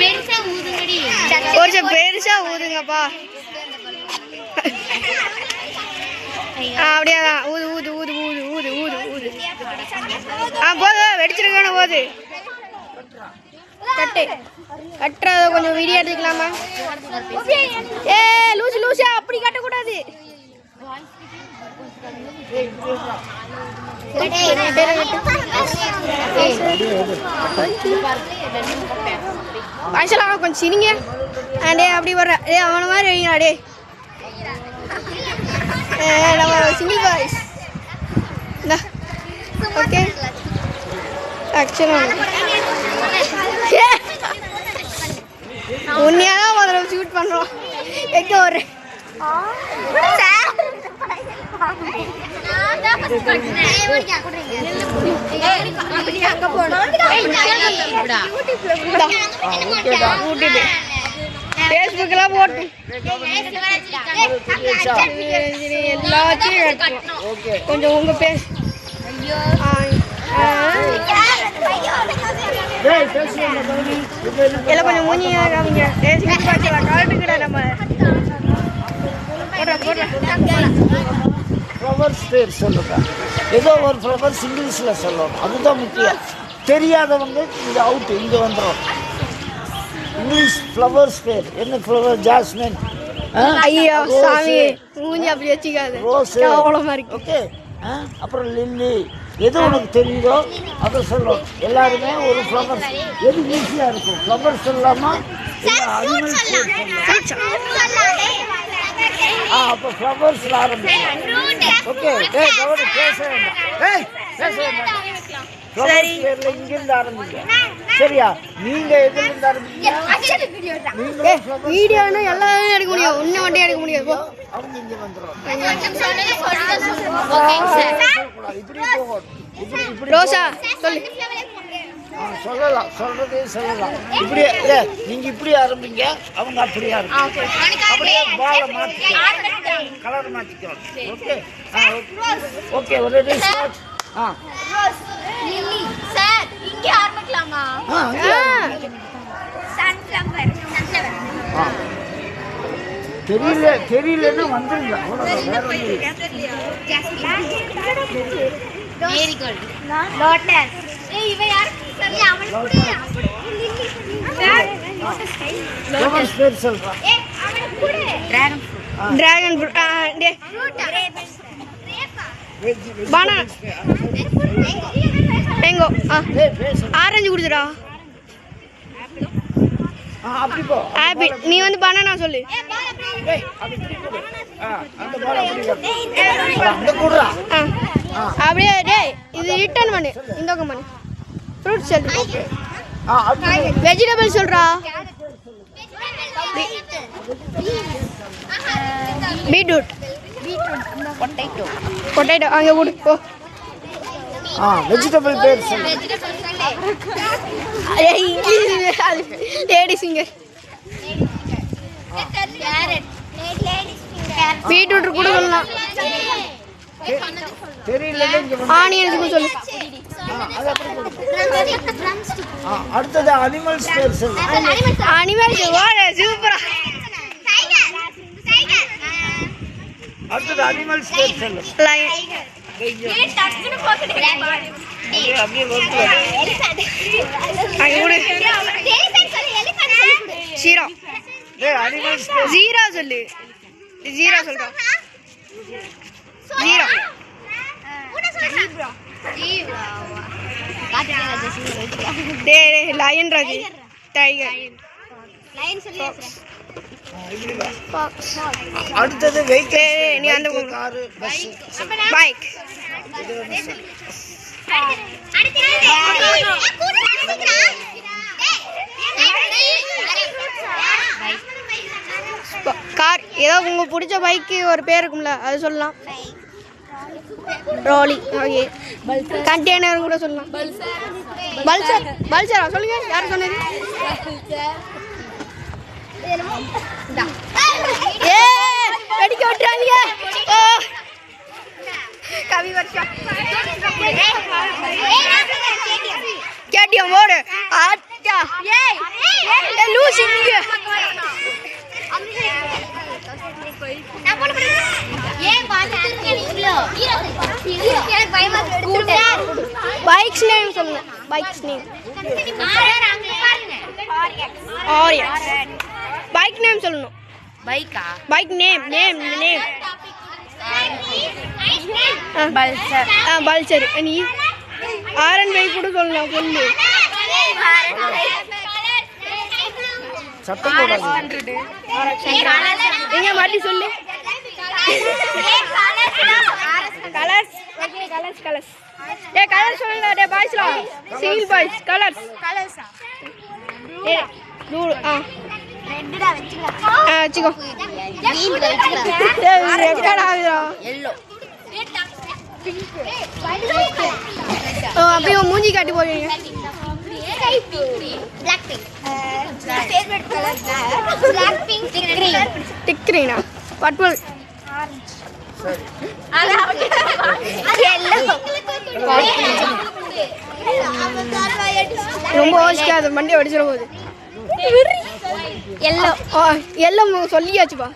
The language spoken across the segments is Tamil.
பெருசா ஒரு பெருசா ஊதுங்கப்பா. ஆ அப்படியே தான் ஊது ஊது ஊது ஊது ஊது ஊது ஊது. ஆ போதும் வெடிச்சிருக்கான போது. கட்டு கட்டுறத கொஞ்சம் வீடியோ எடுத்துக்கலாமா? ஏ லூசு லூசா அப்படி கட்டக்கூடாது. ஆக்சுவலாக கொஞ்சம் சிரிங்க. அடே அப்படி வர்ற. டே அவன மாதிரி வைங்களா டே நம்ம சிங்கிள் பாய்ஸ் ஓகே ஆக்சுவலாக உன்னையாக முதல்ல ஷூட் பண்ணுறோம் எங்க ஒரு ஃபேஸ்புக்கெல்லாம் போட்டு எல்லாத்தையும் கொஞ்சம் உங்க பேஸ் எல்லாம் கொஞ்சம் மூஞ்சியா காமிங்க தேசிய பாய்ச்சலாம் காட்டுக்கிட நம்ம. ஃப்ளவர்ஸ் பேர் சொல்லுங்க. ஏதோ ஒரு ஃப்ளவர்ஸ் இங்கிலீஷில் சொல்லணும். அதுதான் முக்கியம். தெரியாதவங்க இது அவுட் இங்கே வந்துடும் இங்கிலீஷ் ஃப்ளவர்ஸ் பேர். என்ன ஃப்ளவர் ஜாஸ்மின். ஐயோ சாமி. மூஞ்சி அப்படி வச்சுக்காது. ரோஸ் கேவலமா இருக்கு. ஓகே அப்புறம் லில்லி எது உனக்கு தெரியுதோ அதை சொல்லணும். எல்லாருமே ஒரு ஃப்ளவர்ஸ் எது ஈஸியாக இருக்கும்? ஃப்ளவர்ஸ் சொல்லாமா அனிமல்ஸ் பேர் சொல்லலாம் ஆ அப்போ ஃப்ளவர்ஸில் ஆரம்பிக்கும் ஓகே டேய் கவனம் பேச வேண்டாம். டேய் பேச வேண்டாம். ஃப்ளவர்ஸ் பேரில் இங்கிருந்து ஆரம்பிங்க. சரியா? நீங்கள் எதுலேருந்து ஆரம்பிங்க நீங்களும் ஃப்ளவர்ஸ் வீடியோனா எல்லாரும் எடுக்க முடியும். ஒன்று மட்டும் எடுக்க முடியாது. போ. அவங்க இங்கே வந்துடும் சொல்லக்கூடாது இப்படி போகணும் இப்படி இப்படி ரோசா சொல்லு. சொல்லலாம் சொல்றதே சொல்லலாம் இப்படியே ஏ நீங்க இப்படி ஆரம்பிங்க அவங்க அப்படியே அப்படியே பாலை மாத்திக்கலாம் கலர் மாத்திக்கலாம் ஓகே ஆ ஓகே ஒரு ரெடி ஸ்டார்ட் ஆ சார் இங்கே ஆரம்பிக்கலாமா ஆ அங்கே ஆரம்பிங்க. சன்ஃப்ளவர் சன்ஃப்ளவர் ஆ தெரியல தெரியலன்னா வந்துருங்க lotus dragon fruit Banana. Mango orange கொடுத்துடா. Apple நீ வந்து பனானா சொல்லு. அந்த அப்படியே டேய் இது ரிட்டர்ன் பண்ணு. இந்த பக்கம் பண்ணு ஃப்ரூட் சொல்லு வெஜிடபிள் சொல்றா. பீட்ரூட் பொட்டேட்டோ பொட்டேட்டோ அங்கே விடு போ. ஆ வெஜிடபிள் பேர் லேடி சிங்கர் பீட்ரூட் கூட சொல்லலாம் ஆ, அடுத்தது அனிமல்ஸ் வாட சூப்பரா அடுத்தது அனிமல்ஸ் பேர் சொல்லு. ஜீரோ டேய் ஜீரோ டே லயன் ராஜு. டைகர் அடுத்தது வெஹிக்கிள் நீ அந்த பக்கம். காரு பஸ் பைக் கார் ஏதோ உங்களுக்கு பிடிச்ச பைக்கு ஒரு பேர் இருக்கும்ல அது சொல்லலாம். ட்ராலி. ஓகே. கண்டெய்னர் கூட சொல்லலாம். பல்சர். பல்சரா? சொல்லுங்க. யார் சொன்னது? ஏ வெடிக்க விட்டுறாங்க கவி வருஷம் கேட்டியம் ஓடு ஆட்டா ஏய் லூசி இங்க நான் போட போறேன். ஏன் பாத்துட்டு நீங்களோ? எனக்கு பயமா இருக்கு. பைக்ஸ் நேம் சொல்லணும் பைக்ஸ் நேம் ஆர்ஆர் அங்க பாருங்க. ஆரியா பைக் நேம் சொல்லணும். பைக்கா? Bike name name name Pulsar ஆ பல்சர் நீ ஆரன் பைக் கூட சொல்லணும் சொல்லு. சத்தம் போடாது எங்க மாட்டி சொல்லு. கலர்ஸ் கலர்ஸ் கலர்ஸ் ஏ கலர்ஸ் சொல்லுங்க டே பாய்ஸ்லாம் சிங்கிள் பாய்ஸ் கலர்ஸ் ஏ ப்ளூ ஆ? ஆ. வச்சுக்கோ. ஏய் ரெக்கார்ட் ஆகுதுடா? ஓ அப்படியே உன் மூஞ்சி காட்டி பட்வல் ரொம்ப யோசிக்காத மண்டே அடிச்சிட போகுது. எல்லோ ஆ எல்லாம் சொல்லியாச்சுப்பா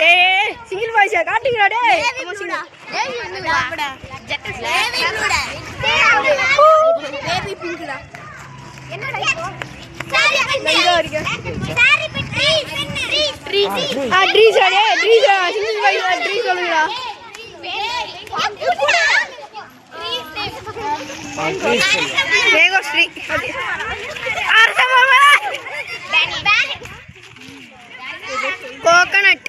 டேய் சிங்கிள் பாய்ஸா காட்டுங்கடா டேய். ஆமா, single. எங்க இருக்கு ஆ ட்ரீஸா டேய் ட்ரீஸா சிங்கிள் பாய்ஸா ட்ரீ சொல்லுங்கடா மேங்கோ ஸ்ட்ரீ அரச கோகனட்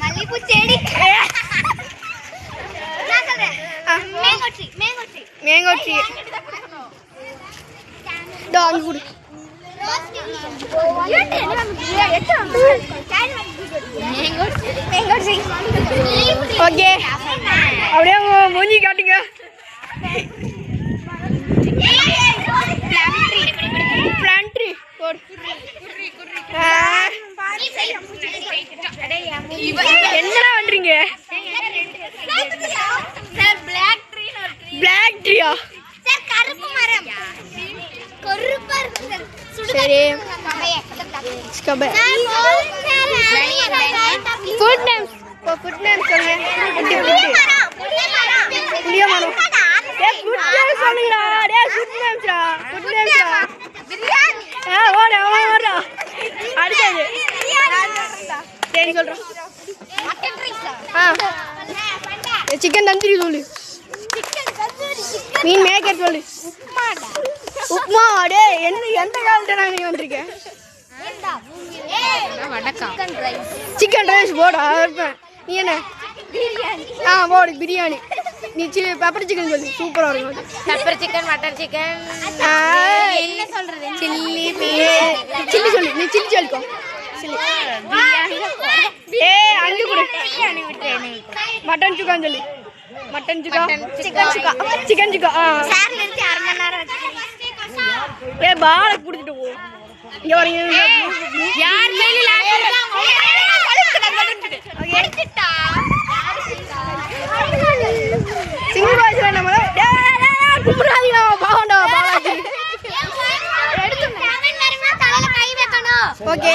மல்லிப்பூ செடி நான் சொல்றேன் mango tree mango tree mango tree இதோ அங்க கொடு ஓகே. அப்படியே மூஞ்சி காட்டுங்க. பிளான் ட்ரீ என்னடா பண்றீங்க? பிளாக் ட்ரீயா சரி. ஃபுட் நேம்ஸ் இப்போ ஃபுட் நேம் சொல்லுங்க ஃபுட்டு ஃபுட்டு புளிய மரம் டே ஃபுட் நேம் சொல்லுங்கடா டே. ஃபுட் நேம்ஸ்டா ஃபுட் நேம்ஸ்டா ஆ ஓட ஓட ஓட அடுத்தது. சரி சொல்றேன் ஆ. சிக்கன் தந்திரி சொல்லு. மீன் மேக்கர் சொல்லு. உப்மா டே என்ன எந்த காலத்துல நான் நீ வந்திருக்கேன்? சிக்கன் ரைஸ் போடா இருப்பேன் நீ என்ன? ஆ போடு பிரியாணி நீ சி பெப்பர் சிக்கன் சொல்லு சூப்பராக இருக்கும். பெப்பர் சிக்கன் மட்டன் சிக்கன் என்ன சொல்றது? சில்லி சில்லி சொல்லு நீ சில்லி சொல்லிக்கோ. சில்லி ஏ அஞ்சு கொடு. மட்டன் சுக்கான்னு சொல்லு. Mutton sukka? Chicken sukka. Chicken sukka. ஆ. சார் நிறுத்தி அரை மணி நேரம் ஏ பாலை கொடுத்துட்டு போ இங்க வரீங்க யார் சிங்கிள் வாய்ஸ்ல நம்ம கும்பிடாதீங்க பாவண்டா பாலாஜி ஓகே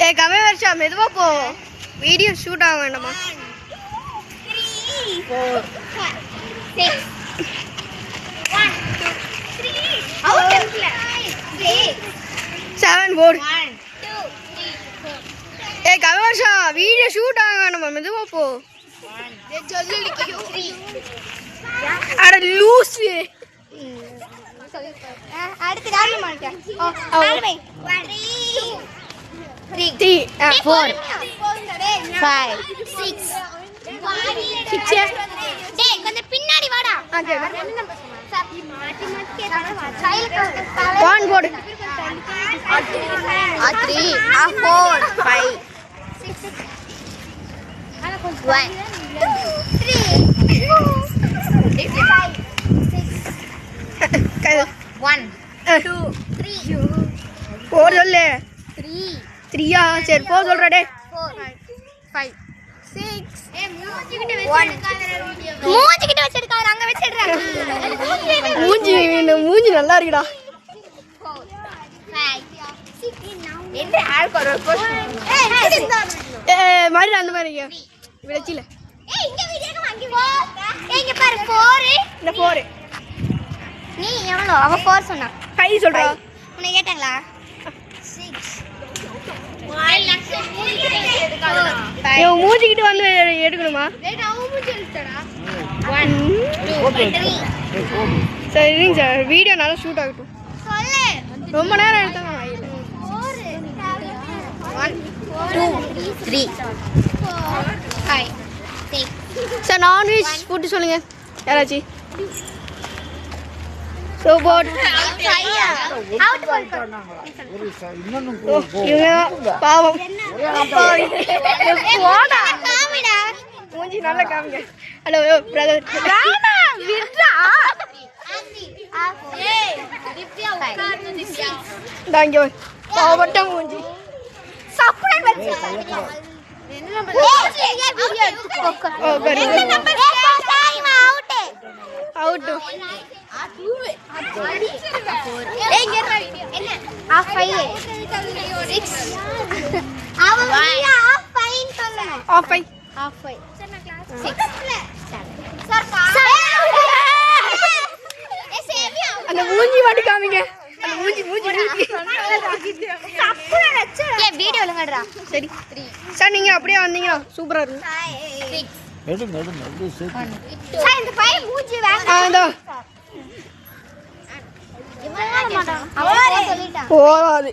ஏ கம்மி வருஷா மெதுவா போ. வீடியோ ஷூட் ஆக வேண்டாமா? செவன் போர்டு ஏ கம்மி வருஷா வீடியோ ஷூட் ஆக வேண்டாமா? மெதுவா போ. அட லூஸ் அடுத்து ராம மாணிக்கா ஓ ஆல்வை 3 3 three ah four five six Six. டேய் கொஞ்சம் பின்னாடி வாடா ஆ சரி மாட்டி மாட்டி கேட்டாங்க ஒன் போடு a three, three, four, five, six, three, போர் சொல்லு three, த்ரீயா? சரி போ சொல்கிறா டே four, five, six, one. மூஞ்சிக்கிட்ட வச்சிருக்காரு அங்க வச்சிடுறாங்க மூஞ்சி இந்த மூஞ்சி நல்லா இருக்குடா. மாதிரி அந்த மாதிரி விளைச்சில ஏய் இங்க வீடியோக்கு வாங்கி போ. ஏய் இங்க பாரு 4 இந்த போர். நீ எவ்வளோ? அவ 4 சொன்னா ஃபைவ் சொல்கிறா உன்னை கேட்டாங்களா? 6 இவன் மூஞ்சிக்கிட்டு வந்து எடுக்கணுமா? சரி இருங்க சார். வீடியோ நல்லா ஷூட் ஆகட்டும். ரொம்ப நேரம் எடுத்தாங்க one two three sir non veg food சொல்லுங்க. யாராச்சும் ஸோ போட். அவுட் பால் ஒரு ச- இன்னொன்னு ஓ போ- போ. இவங்க பாவம் மூஞ்சி. நல்லா காமிங்க ஹலோ பிரதர் தாங்க பாவப்பட்ட மூஞ்சி அவுட்டு ஏய் இங்க என்ன ஆ ஃபைவ் ஆஃப் ஃபைவ் அந்த மூஞ்சி வாட்டி காமிங்க. அந்த மூஞ்சி மூஞ்சி மூஞ்சி. சப்புடன் வச்சு ஏ வீடியோ ஒழுங்கடா சரி. சார் நீங்கள் அப்படியே வந்தீங்கன்னா சூப்பராக இருக்கும். சார் இந்த பையன் மூஞ்சி ஆ இதோ அவன் சொல்லிட்டான் போகாது.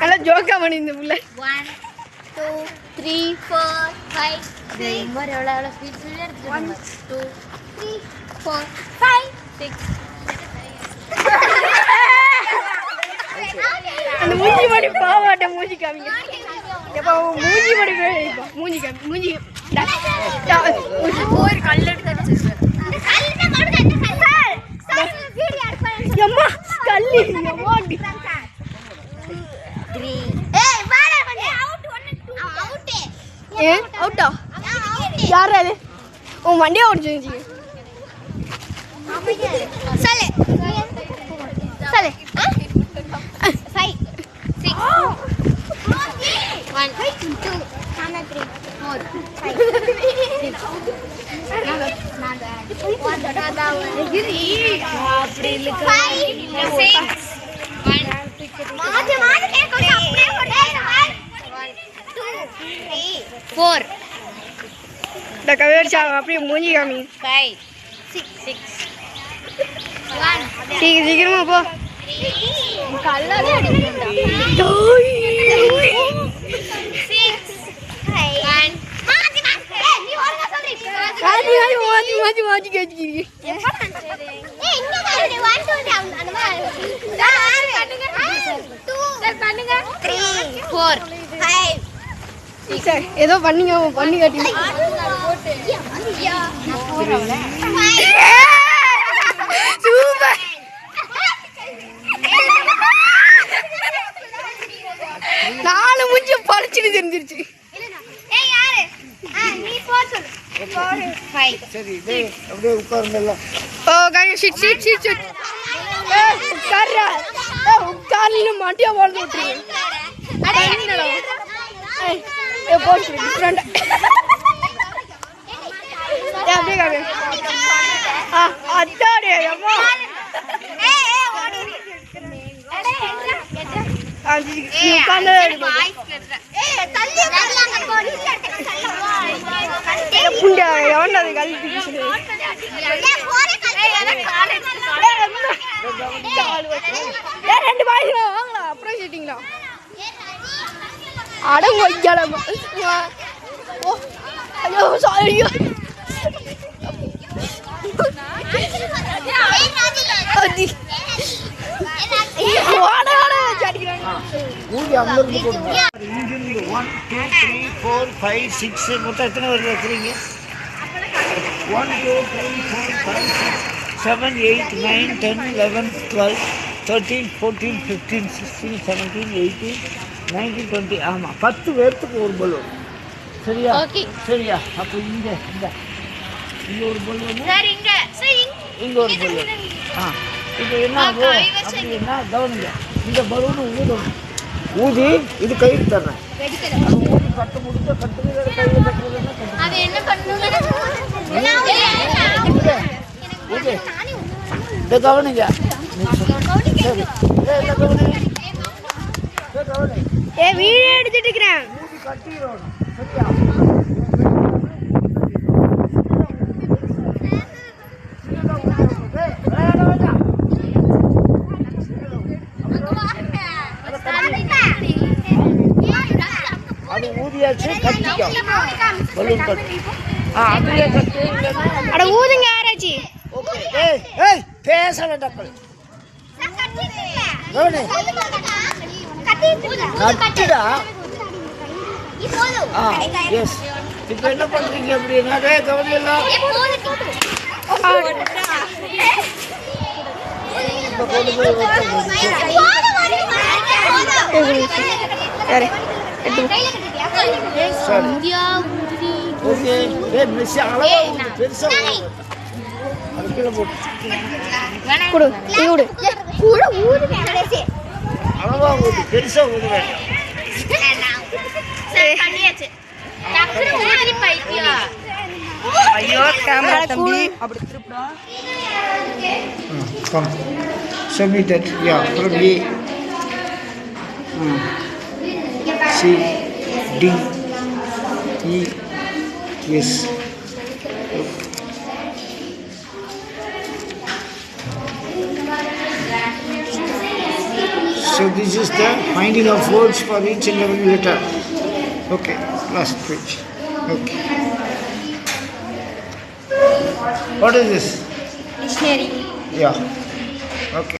நல்லா ஜோக்கா பண்ணி இந்த புள்ள. One two three four five எவ்வளோ எவ்வளோ ஸ்வீட் சொல்லி one two three four five six அந்த மூஞ்சி மாடி பாவாட்ட மூஞ்சி காமிங்க. மூஞ்சி மாடி இப்போ. மூஞ்சி காமி மூஞ்சி. ஒரு கல் எடுத்து எம்மா கல்லி எம்மாடி ஏய் வாடா கொஞ்சம் அவுட் 1 2 அவுட் ஏ அவுட்டா யார் அது? உன் வண்டியை ஓடிச்சு. சொல்லு five six one two three four four இந்த கவேரிச்சா அப்படியே மூஞ்சி காமிங்க ஃபைவ் சிக்ஸ் சிக்ஸ் சீக்கிரம் சீக்கிரமா போ. கல்லாவே சிக்ஸ் ஒன் மாத்தி மாத்தி நீ ஒழுங்கா சொல்றீ மாற்றி மாற்றி மாற்றி மாற்றி மாற்றி கேட்டுக்கிறீங்க ஏய் இங்க பாரு 1 2 அந்த மாதிரி பண்ணுங்க 2 பண்ணுங்க 3 4 5 சார் ஏதோ பண்ணீங்க பண்ணி காட்டி சூப்பர் நாலு மூஞ்சி பறிச்சுட்டு தெரிஞ்சிருச்சு ஏய் யாரு ஆ நீ போர் சொல்லு 5 சரி டேய் அப்படியே உட்காருங்க ஓ காங்க சிட் சிட் சிட் சிட் ஏ உட்கார்றா ஏ உட்கார்ல மாட்டியா வாழ்ந்து விட்டுருங்க அட என்னடா? அப்படியே ஆ அம்மா எவன்டா அது கல்வி ரெண்டு பாய்ஸ் வாங்களா அப்புறம் சீட்டிங்களா அடங்க வைக்கலாம் ஓ ஐயோ சாரி மொத்தம் எத்தனை பேர் வைக்கிறீங்க one two three four five six seven eight nine ten eleven twelve thirteen fourteen fifteen sixteen seventeen eighteen nineteen twenty ஆமாம் பத்து பேர்த்துக்கு ஒரு பலூன் சரியா. சரியா? அப்போ இங்கே இந்த இங்கே ஒரு பலூன் இங்க. ஒரு பலூன் ஆ இப்போ என்ன ஆகும் அப்படி என்ன? கவனிங்க. இந்த பலூன் ஊதணும். ஊதி இது கையில் தர்றேன். ஊதி கட்ட முடிஞ்ச கட்டுறது கையில் கட்டுறதுன்னா கட்டு அது என்ன பண்ணுங்க? ஊதி இதை கவனிங்க. சரி. இதை இதை ஏ வீடியோ எடுத்துட்டு இருக்கிறேன். அது ஊதியாச்சு பலூன் கட்டு ஆ கட்டு அட ஊதுங்க ஏய் ஏய் பேச வேண்டாம். கட்டுடா ஆ எஸ் இப்போ என்ன பண்ணுறீங்க அப்படின்னா டேய் கவனி எல்லாம் இப்போ கொண்டு போய் வைக்க சரி. சரி. இந்தியா உதிரி ஓகே. ஏய் மிஸ் அளவா ஊது பெருசா போட்டு. கொடு நீ கொடு. கூட ஊது அளவா ஊது பெருசா ஊது வேண்டாம் ஐயோ கேமரா தம்பி Come. Show me that. Yeah, from A. C. D. E. S. So this is the finding of words for each and every letter. Okay, last page. Okay. What is this? Dictionary. Yeah. Okay.